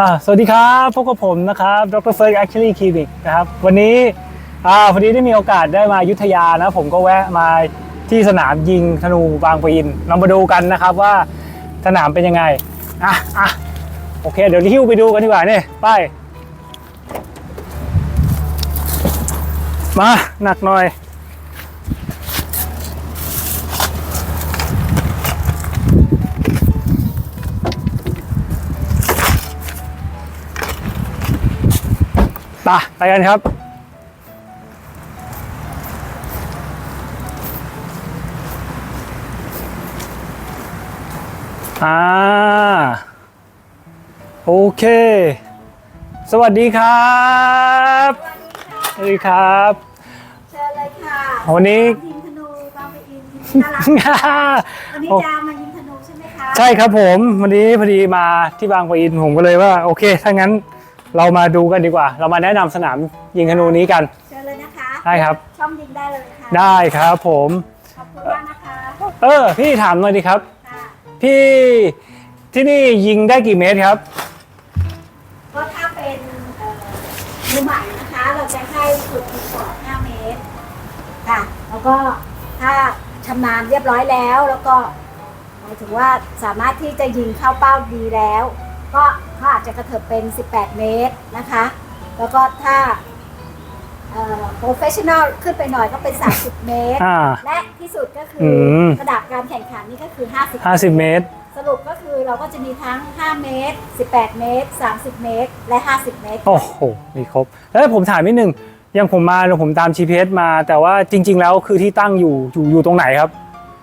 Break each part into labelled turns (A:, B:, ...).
A: อ่าสวัสดีครับพบกับผมนะครับดรเฟิร์สแอคชั่นคลินิกนะครับวันนี้อ่าพอดีได้มีโอกาสได้มาอยุธยานะผมก็แวะมาที่สนามยิงธนูบางปะอินเรามาดูกันนะครับว่าสนามเป็นยังไงอะอะโอเค เดี๋ยวหิ้วไปดูกันดีกว่าเนี่ยไปมาหนักหน่อย ไปไปกันครับอ่าโอเค สวัสดีครับสวัสดีครับ
B: เชิญเลยค่ะ
A: วันนี้
B: ยิงธนูบางปะอินน่ารักวันนี้จะมายิงธนูใช่ไหมคะ
A: ใช่ครับผม วันนี้พอดีมาที่บางปะอินผมก็เลยว่า โอเค ถ้างั้น เรามาดูกันดีกว่า เรามาแนะนำสนามยิงธนูนี้กัน
B: เชิญเลยนะคะ
A: ได้ครับ
B: ช่องยิงได้เลยค่ะ
A: ได้ครับผม
B: ขอบคุณมากนะคะ
A: เออ พี่ถามหน่อยดีครับ
B: ค่ะ
A: พี่ที่นี่ยิงได้กี่เมตรครับ
B: ก็ถ้าเป็นเอ่อมือใหม่นะคะ เราจะให้ฝึกยิงก่อน5เมตรค่ะแล้วก็ถ้าชำนาญเรียบร้อยแล้วแล้วก็หมายถึงว่าสามารถที่จะยิงเข้าเป้าดีแล้ว ก็เขาอาจจะกระเถิบเป็น 18 เมตรนะคะ แล้วก็ถ้าโปรเฟชชั่นอลขึ้นไปหน่อยก็เป็น 30 เมตร
A: อ่า
B: และที่สุดก็คือ
A: ม
B: ระดับการแข่งขันนี่ก็คือ 50
A: 50เมตร
B: สรุปก็คือเราก็จะมีทั้ง 5 เมตร 18 เมตร 30 เมตร และ 50 เมตร
A: โอ้โห มีครบ แล้วผมถามนิดนึง อยังผมมาผมตาม GPS มา แต่ว่าจริง ๆ แล้วคือที่ตั้งอยู่อยู่อยู่ตรงไหนครับ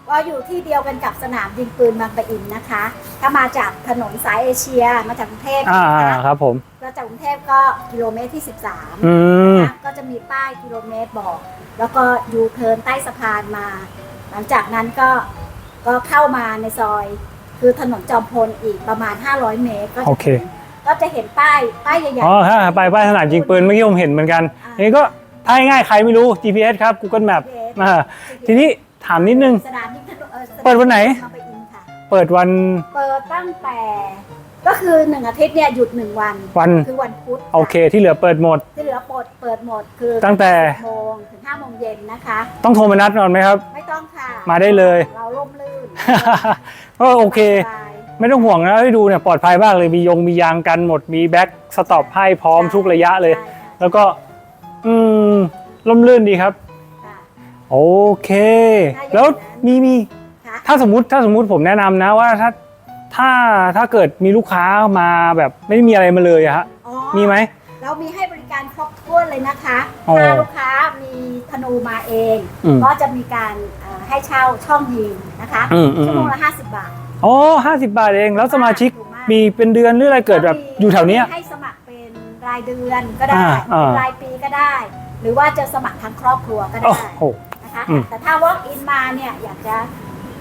B: ก็อยู่ที่เดียวกันกับสนามยิงปืนบางปะอินนะคะ ถ้ามาจากถนนสายเอเชียมาจากกรุงเทพ
A: อ่า
B: นะคะ
A: ครับผม
B: ก็จากกรุงเทพก็กิโลเมตรที่13
A: อืม
B: นะก็จะมีป้ายกิโลเมตรบอก แล้วก็ยูเทิร์นใต้สะพานมา หลังจากนั้นก็ก็เข้ามาในซอย คือถนนจอมพลอีกประมาณ 500 เมตร ก็
A: โอ
B: จะ
A: เค
B: ก็จะเห็นป้ายป้ายใหญ่
A: อ๋อฮะไปป้ายสนามยิงปืนเมื่อกี้ผมเห็นเหมือนกันอันนี้ก็ถ้าง่ายๆใครไม่รู้ GPS ครับ Google Map อ่าทีนี้ถามนิดนึง
B: สนามยิงธนูอ่อสาม
A: เปิดวันไหน
B: บางปะอินค่ะ
A: เปิดวัน
B: เปิดตั้งแต่ ก็คือหนึ่งอาทิตย์เนี่ยหยุดหนึ่งวัน
A: วัน
B: คือวันพุธะ
A: โอเคที่เหลือเปิดหมด
B: ที่เหลือเปิดเปิดหมดคือ
A: ตั้งแต่
B: 10โมงถึง5โมงเย็นนะคะ
A: ต้องโทรมานัดก่อนไหมครับ
B: ไม่ต้องค่ะ
A: มาได้เลย
B: เราล่มลื่น
A: ก็โอเค
B: สบาย
A: ไม่ต้องห่วงนะให้ดูเนี่ยปลอดภัยมากเลยมียงมียางกันหมดมีแบ็กสต็อปให้พร้อมทุกระยะเลย
B: ใช่ค่ะ
A: แล้วก็ อืมล่มลื่นดีครับ
B: ค่ะ
A: โอเค
B: ถ้าอย่างนั้น
A: แล้วมีมี
B: ค่ะ
A: ถ้าสมมติถ้าสมมติผมแนะนำนะว่าถ้าถ้าถ้าเกิดมีลูกค้ามาแบบไม่มีอะไรมาเลยอะฮะ
B: อ๋อ
A: มีไหม
B: เรามีให้บริการครบถ้วนเลยนะคะ
A: อ๋อ
B: ถ้าลูกค้ามีธนูมาเอง
A: อืม
B: ก็จะมีการเอ่อให้เช่าช่องยิงนะคะ
A: อืมอืม
B: ชั่วโมงละ50 บาท
A: อ๋อห้าสิบบาทเองแล้วสมาชิก
B: ถูกาก
A: มีเป็นเดือนหรืออะไรเกิดแบบอยู่แถวเนี้ย
B: ให้สมัครเป็นรายเดือนก็ได้
A: อ่าอ่า
B: รายปีก็ได้ หรือว่าจะสมัครทั้งครอบครัวก็
A: โอ้
B: ได้
A: โห
B: นะคะ
A: อืม
B: แต่ถ้า walk in มาเนี่ยอยากจะ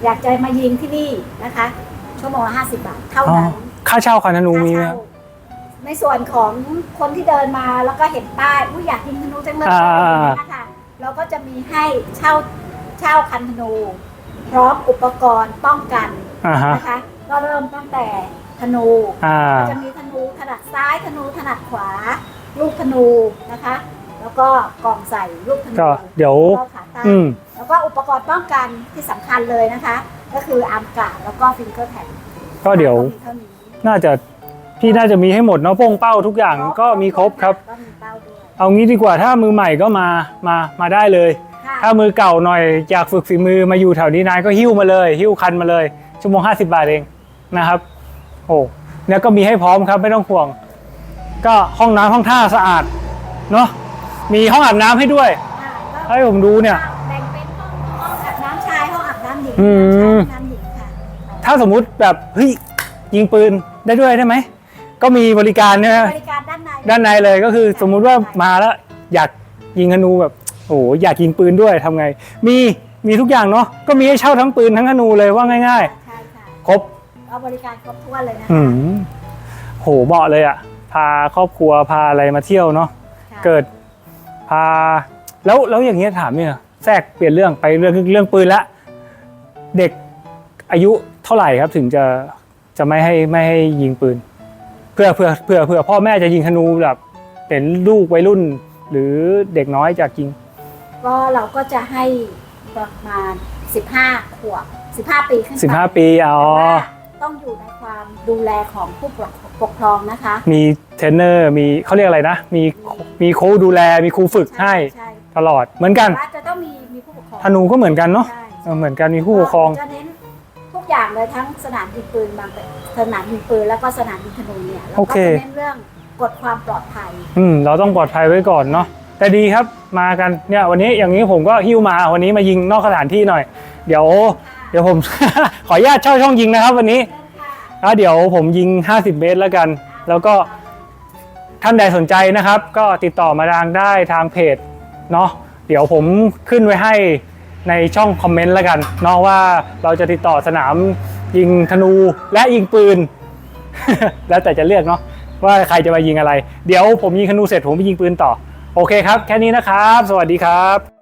B: อยากจะมายิงที่นี่นะคะ ชั่วโมงละ50บาทเท่า
A: อ๋อ
B: นั้น
A: ค่าเช่าคันธนูมีไหมค
B: ค่า
A: รับ
B: เช่าในส่วนของคนที่เดินมาแล้วก็เห็นป้ายผู้อยากยิงธนูจังเลย
A: อ่า
B: นะคะเราก็จะมีให้เช่าเช่าคันธนู พร้อมอุปกรณ์ป้องกัน
A: อ่าฮะ
B: นะคะก็เริ่มตั้งแต่ธนู
A: อ่า
B: จะมีธนูถนัดซ้ายธนูถนัดขวา ลูกธนูนะคะ แล้วก็กล่องใส่ลูกธนู
A: ก็เดี๋ยว
B: แล้วก็ขาตั้ง
A: อืม
B: แล้วก็อุปกรณ์ป้องกันที่สำคัญเลยนะคะ ก็คืออาร์มกาดแล้วก็ฟิงเกอร์แท็ก
A: ก็เดี๋ยว
B: เท่านี้
A: น่าจะพี่น่าจะมีให้หมดเนาะโป้งเป้าทุกอย่างก็มีครบครับ
B: ก็มีเป้าด้วย
A: เอางี้ดีกว่าถ้ามือใหม่ก็มามามาได้เลย
B: ค่ะ
A: ถ้ามือเก่าหน่อยอยากฝึกฝีมือมาอยู่แถวนี้นายก็หิ้วมาเลย หิ้วคันมาเลย ชั่วโมง 50 บาทเองนะครับ โอ้เนี่ยก็มีให้พร้อมครับไม่ต้องห่วง ก็ห้องน้ำห้องท่าสะอาดเนาะ มีห้องอาบน้ำให้ด้วย
B: อ่าก็
A: ให้ผมดูเนี่ย
B: แบ่งเป็นห้องห้องอาบน้ำชายห้องอาบน้ำหญิง
A: อืม
B: ห้องน้ำหญิงค่ะ
A: ถ้าสมมุติแบบเฮ้ยยิงปืนได้ด้วยได้ไหม ก็มีบริการเนี่ยนะ
B: บริการด้านใน
A: ด้านในเลยก็คือสมมุติว่ามาแล้วอยากยิงธนูแบบโอ้โหอยากยิงปืนด้วยทำไง มีมีทุกอย่างเนาะก็มีให้เช่าทั้งปืนทั้งธนูเลยว่าง่าย
B: ใช่ค่ะ
A: ๆ ครบ
B: เอาบริการครบถ้วนเลยนะคะ
A: อืมโหเหมาะเลยอะ่ะ พาครอบครัวพาอะไรมาเที่ยวเนาะ
B: ค่ะ
A: เกิด พาแล้วแล้วอย่างเงี้ยถามเนี่ยแทรกเปลี่ยนเรื่องไปเรื่องเรื่องปืนละเด็กอายุเท่าไหร่ครับถึงจะจะไม่ให้ไม่ให้ยิงปืน เพื่อเพื่อเพื่อเพื่อพ่อแม่จะยิงธนูแบบเป็นลูกวัยรุ่น หรือเด็กน้อยจากยิง
B: ก็เราก็จะให้ประมาณ 15 ขวบ 15 ปีขึ้นไป
A: 15 ปีอ๋อ
B: แต่ว่าต้องอยู่ในความดูแลของผู้ปกครองนะคะ
A: มีเทรนเนอร์มีเขาเรียกอะไรนะ มีมีครูดูแลมีครูฝึกให้
B: ใช่
A: ตลอดเหมือนกัน
B: แต่ว่าจะต้องมีมีผู้ปกครอง
A: ธนูก็เหมือนกันเนาะ
B: ใช่
A: เออเหมือนกันมีผู้ปกครอง
B: จะเน้นทุกอย่างเลยทั้งสนามยิงปืนบางสนามยิงปืนแล้วก็สนามยิงธนูเนี่ยเรา
A: โอ
B: ก็
A: เค
B: จะเน้นเรื่องกฎความปลอดภัย
A: อืมเราต้องปลอดภัยไว้ก่อนเนาะแต่ดีครับมากันเนี่ยวันนี้อย่างนี้ผมก็หิ้วมาวันนี้มายิงนอกสถานที่หน่อย เดี๋ยวเดี๋ยวผม ขออนุญาตเช่าช่องยิงนะครับ วันนี้แล้วเดี๋ยวผมยิง 50 เมตรแล้วกัน แล้วก็ท่านใดสนใจนะครับ ก็ติดต่อมาทางได้ทางเพจเนาะเดี๋ยวผมขึ้นไว้ให้ในช่องคอมเมนต์แล้วกันเนาะว่าเราจะติดต่อสนามยิงธนูและยิงปืน แล้วแต่จะเลือกเนาะว่าใครจะมายิงอะไร เดี๋ยวผมยิงธนูเสร็จผมไปยิงปืนต่อ โอเคครับ แค่นี้นะครับ สวัสดีครับ